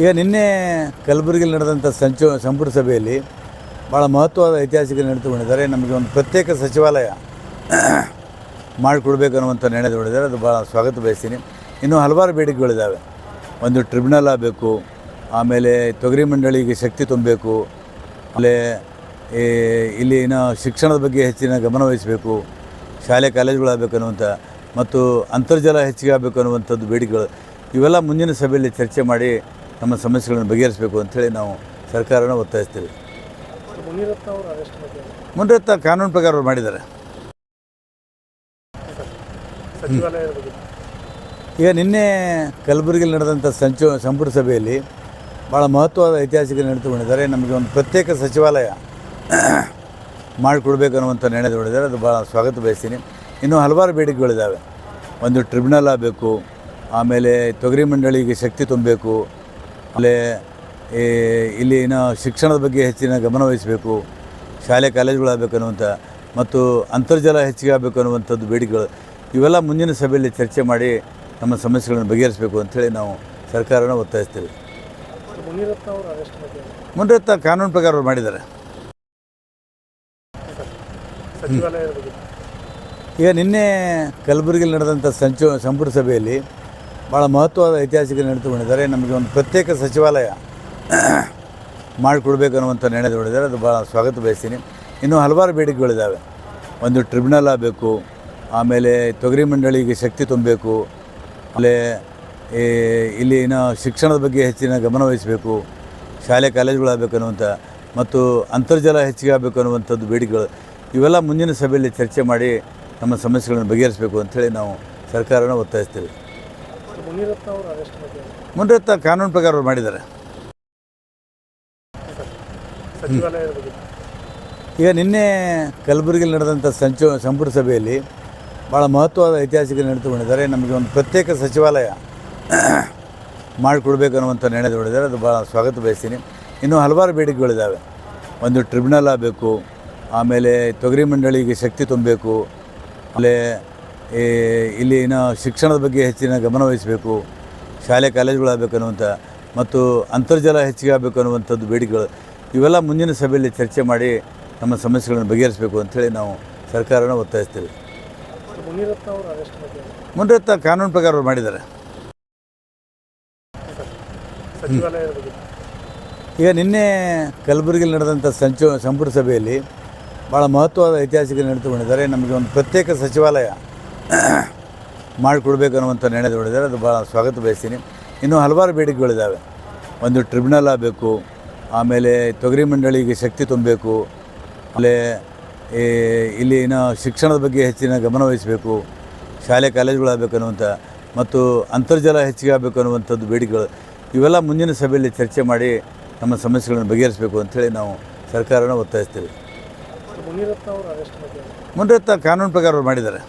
ಈಗ ನಿನ್ನೆ ಕಲಬುರಗಿಯಲ್ಲಿ ನಡೆದಂಥ ಸಂಚು ಸಂಪುಟ ಸಭೆಯಲ್ಲಿ ಭಾಳ ಮಹತ್ವದ ಐತಿಹಾಸಿಕ ನಡೆದುಕೊಂಡಿದ್ದಾರೆ. ನಮಗೆ ಒಂದು ಪ್ರತ್ಯೇಕ ಸಚಿವಾಲಯ ಮಾಡಿಕೊಡ್ಬೇಕು ಅನ್ನುವಂಥ ನಿರ್ಣಯ ತಗೊಂಡಿದ್ದಾರೆ. ಅದು ಭಾಳ ಸ್ವಾಗತ ಬಯಸ್ತೀನಿ. ಇನ್ನೂ ಹಲವಾರು ಬೇಡಿಕೆಗಳಿದ್ದಾವೆ. ಒಂದು ಟ್ರಿಬ್ಯುನಲ್ ಆಗಬೇಕು, ಆಮೇಲೆ ತೊಗರಿ ಮಂಡಳಿಗೆ ಶಕ್ತಿ ತುಂಬಬೇಕು, ಆಮೇಲೆ ಈ ಇಲ್ಲಿನ ಶಿಕ್ಷಣದ ಬಗ್ಗೆ ಹೆಚ್ಚಿನ ಗಮನ ವಹಿಸಬೇಕು, ಶಾಲೆ ಕಾಲೇಜುಗಳಾಗಬೇಕು ಅನ್ನುವಂಥ, ಮತ್ತು ಅಂತರ್ಜಲ ಹೆಚ್ಚಿಗೆ ಆಗಬೇಕು ಅನ್ನುವಂಥದ್ದು ಬೇಡಿಕೆಗಳು ಇವೆಲ್ಲ ಮುಂದಿನ ಸಭೆಯಲ್ಲಿ ಚರ್ಚೆ ಮಾಡಿ ನಮ್ಮ ಸಮಸ್ಯೆಗಳನ್ನು ಬಗೆಹರಿಸಬೇಕು ಅಂಥೇಳಿ ನಾವು ಸರ್ಕಾರನ ಒತ್ತಾಯಿಸ್ತೀವಿ. ಮುನಿರತ್ನ ಕಾನೂನು ಪ್ರಕಾರ ಅವ್ರು ಮಾಡಿದ್ದಾರೆ. ಈಗ ನಿನ್ನೆ ಕಲಬುರಗಿಯಲ್ಲಿ ನಡೆದಂಥ ಸಂಚು ಸಂಪುಟ ಸಭೆಯಲ್ಲಿ ಭಾಳ ಮಹತ್ವದ ಐತಿಹಾಸಿಕ ನಡೆದುಕೊಂಡಿದ್ದಾರೆ. ನಮಗೆ ಒಂದು ಪ್ರತ್ಯೇಕ ಸಚಿವಾಲಯ ಮಾಡಿಕೊಡ್ಬೇಕು ಅನ್ನುವಂಥ ನಿರ್ಣಯ ತಗೊಂಡಿದ್ದಾರೆ. ಅದು ಭಾಳ ಸ್ವಾಗತ ಬಯಸ್ತೀನಿ. ಇನ್ನೂ ಹಲವಾರು ಬೇಡಿಕೆಗಳಿದ್ದಾವೆ. ಒಂದು ಟ್ರಿಬ್ಯುನಲ್ ಆಗಬೇಕು ಆಮೇಲೆ ತೊಗರಿ ಮಂಡಳಿಗೆ ಶಕ್ತಿ ತುಂಬಬೇಕು. ಆಮೇಲೆ ಈ ಇಲ್ಲಿನ ಶಿಕ್ಷಣದ ಬಗ್ಗೆ ಹೆಚ್ಚಿನ ಗಮನವಹಿಸಬೇಕು ಶಾಲೆ ಕಾಲೇಜುಗಳಾಗಬೇಕು ಅನ್ನುವಂಥ ಮತ್ತು ಅಂತರ್ಜಲ ಹೆಚ್ಚಿಗೆ ಆಗಬೇಕು ಅನ್ನುವಂಥದ್ದು ಬೇಡಿಕೆಗಳು. ಇವೆಲ್ಲ ಮುಂದಿನ ಸಭೆಯಲ್ಲಿ ಚರ್ಚೆ ಮಾಡಿ ನಮ್ಮ ಸಮಸ್ಯೆಗಳನ್ನು ಬಗೆಹರಿಸಬೇಕು ಅಂಥೇಳಿ ನಾವು ಸರ್ಕಾರನ ಒತ್ತಾಯಿಸ್ತೀವಿ. ಮುನಿರತ್ನ ಕಾನೂನು ಪ್ರಕಾರ ಅವ್ರು ಮಾಡಿದ್ದಾರೆ. ಈಗ ನಿನ್ನೆ ಕಲಬುರಗಿಯಲ್ಲಿ ನಡೆದಂಥ ಸಂಚು ಸಂಪುಟ ಸಭೆಯಲ್ಲಿ ಭಾಳ ಮಹತ್ವವಾದ ಐತಿಹಾಸಿಕ ನಡೆದುಕೊಂಡಿದ್ದಾರೆ. ನಮಗೆ ಒಂದು ಪ್ರತ್ಯೇಕ ಸಚಿವಾಲಯ ಮಾಡಿಕೊಡ್ಬೇಕು ಅನ್ನುವಂಥ ನಿರ್ಣಯ ತಗೊಂಡಿದ್ದಾರೆ ಅದು ಭಾಳ ಸ್ವಾಗತ ಬಯಸ್ತೀನಿ. ಇನ್ನೂ ಹಲವಾರು ಬೇಡಿಕೆಗಳಿದ್ದಾವೆ. ಒಂದು ಟ್ರಿಬ್ಯುನಲ್ ಆಗಬೇಕು, ಆಮೇಲೆ ತೊಗರಿ ಮಂಡಳಿಗೆ ಶಕ್ತಿ ತುಂಬಬೇಕು, ಆಮೇಲೆ ಈ ಇಲ್ಲಿನ ಶಿಕ್ಷಣದ ಬಗ್ಗೆ ಹೆಚ್ಚಿನ ಗಮನ ವಹಿಸಬೇಕು, ಶಾಲೆ ಕಾಲೇಜುಗಳಾಗಬೇಕು ಅನ್ನುವಂಥ ಮತ್ತು ಅಂತರ್ಜಲ ಹೆಚ್ಚಿಗೆ ಆಗಬೇಕು ಅನ್ನುವಂಥದ್ದು ಬೇಡಿಕೆಗಳು. ಇವೆಲ್ಲ ಮುಂದಿನ ಸಭೆಯಲ್ಲಿ ಚರ್ಚೆ ಮಾಡಿ ನಮ್ಮ ಸಮಸ್ಯೆಗಳನ್ನು ಬಗೆಹರಿಸಬೇಕು ಅಂಥೇಳಿ ನಾವು ಸರ್ಕಾರನ ಒತ್ತಾಯಿಸ್ತೀವಿ. ಮುನಿರತ್ನ ಕಾನೂನು ಪ್ರಕಾರ ಅವ್ರು ಮಾಡಿದ್ದಾರೆ. ಈಗ ನಿನ್ನೆ ಕಲಬುರಗಿಯಲ್ಲಿ ನಡೆದಂಥ ಸಂಚು ಸಂಪುಟ ಸಭೆಯಲ್ಲಿ ಭಾಳ ಮಹತ್ವದ ಐತಿಹಾಸಿಕ ನಡೆದುಕೊಂಡಿದ್ದಾರೆ. ನಮಗೆ ಒಂದು ಪ್ರತ್ಯೇಕ ಸಚಿವಾಲಯ ಮಾಡಿಕೊಡ್ಬೇಕು ಅನ್ನುವಂಥ ನಿರ್ಣಯ ತಗೊಂಡಿದ್ದಾರೆ. ಅದು ಭಾಳ ಸ್ವಾಗತ ಬಯಸ್ತೀನಿ. ಇನ್ನೂ ಹಲವಾರು ಬೇಡಿಕೆಗಳಿದ್ದಾವೆ. ಒಂದು ಟ್ರಿಬ್ಯುನಲ್ ಆಗಬೇಕು ಆಮೇಲೆ ತೊಗರಿ ಮಂಡಳಿಗೆ ಶಕ್ತಿ ತುಂಬಬೇಕು ಆಮೇಲೆ ಇಲ್ಲಿನ ಶಿಕ್ಷಣದ ಬಗ್ಗೆ ಹೆಚ್ಚಿನ ಗಮನ ವಹಿಸಬೇಕು ಶಾಲೆ ಕಾಲೇಜುಗಳಾಗಬೇಕು ಅನ್ನುವಂಥ ಮತ್ತು ಅಂತರ್ಜಲ ಹೆಚ್ಚಿಗೆ ಆಗಬೇಕು ಅನ್ನುವಂಥದ್ದು ಬೇಡಿಕೆಗಳು ಇವೆಲ್ಲ ಮುಂದಿನ ಸಭೆಯಲ್ಲಿ ಚರ್ಚೆ ಮಾಡಿ ನಮ್ಮ ಸಮಸ್ಯೆಗಳನ್ನು ಬಗೆಹರಿಸಬೇಕು ಅಂಥೇಳಿ ನಾವು ಸರ್ಕಾರನ ಒತ್ತಾಯಿಸ್ತೀವಿ. ಮುನಿರತ್ನ ಕಾನೂನು ಪ್ರಕಾರ ಅವ್ರು ಮಾಡಿದ್ದಾರೆ. ಈಗ ನಿನ್ನೆ ಕಲಬುರಗಿಯಲ್ಲಿ ನಡೆದಂಥ ಸಂಚು ಸಂಪುಟ ಸಭೆಯಲ್ಲಿ ಭಾಳ ಮಹತ್ವದ ಐತಿಹಾಸಿಕ ನಡೆದುಕೊಂಡಿದ್ದಾರೆ. ನಮಗೆ ಒಂದು ಪ್ರತ್ಯೇಕ ಸಚಿವಾಲಯ ಮಾಡಿಕೊಡ್ಬೇಕು ಅನ್ನುವಂಥ ನಿರ್ಣಯ ತಗೊಂಡಿದ್ದಾರೆ ಅದು ಭಾಳ ಸ್ವಾಗತ ಬಯಸ್ತೀನಿ. ಇನ್ನೂ ಹಲವಾರು ಬೇಡಿಕೆಗಳಿದ್ದಾವೆ. ಒಂದು ಟ್ರಿಬ್ಯುನಲ್ ಆಗಬೇಕು ಆಮೇಲೆ ತೊಗರಿ ಮಂಡಳಿಗೆ ಶಕ್ತಿ ತುಂಬಬೇಕು ಆಮೇಲೆ ಈ ಇಲ್ಲಿನ ಶಿಕ್ಷಣದ ಬಗ್ಗೆ ಹೆಚ್ಚಿನ ಗಮನ ವಹಿಸಬೇಕು ಶಾಲೆ ಕಾಲೇಜುಗಳಾಗಬೇಕು ಅನ್ನುವಂಥ ಮತ್ತು ಅಂತರ್ಜಲ ಹೆಚ್ಚಿಗೆ ಆಗಬೇಕು ಅನ್ನುವಂಥದ್ದು ಬೇಡಿಕೆಗಳು. ಇವೆಲ್ಲ ಮುಂದಿನ ಸಭೆಯಲ್ಲಿ ಚರ್ಚೆ ಮಾಡಿ ನಮ್ಮ ಸಮಸ್ಯೆಗಳನ್ನು ಬಗೆಹರಿಸಬೇಕು ಅಂಥೇಳಿ ನಾವು ಸರ್ಕಾರನ ಒತ್ತಾಯಿಸ್ತೀವಿ. ಮುನಿರತ್ನ ಕಾನೂನು ಪ್ರಕಾರ ಅವ್ರು ಮಾಡಿದ್ದಾರೆ.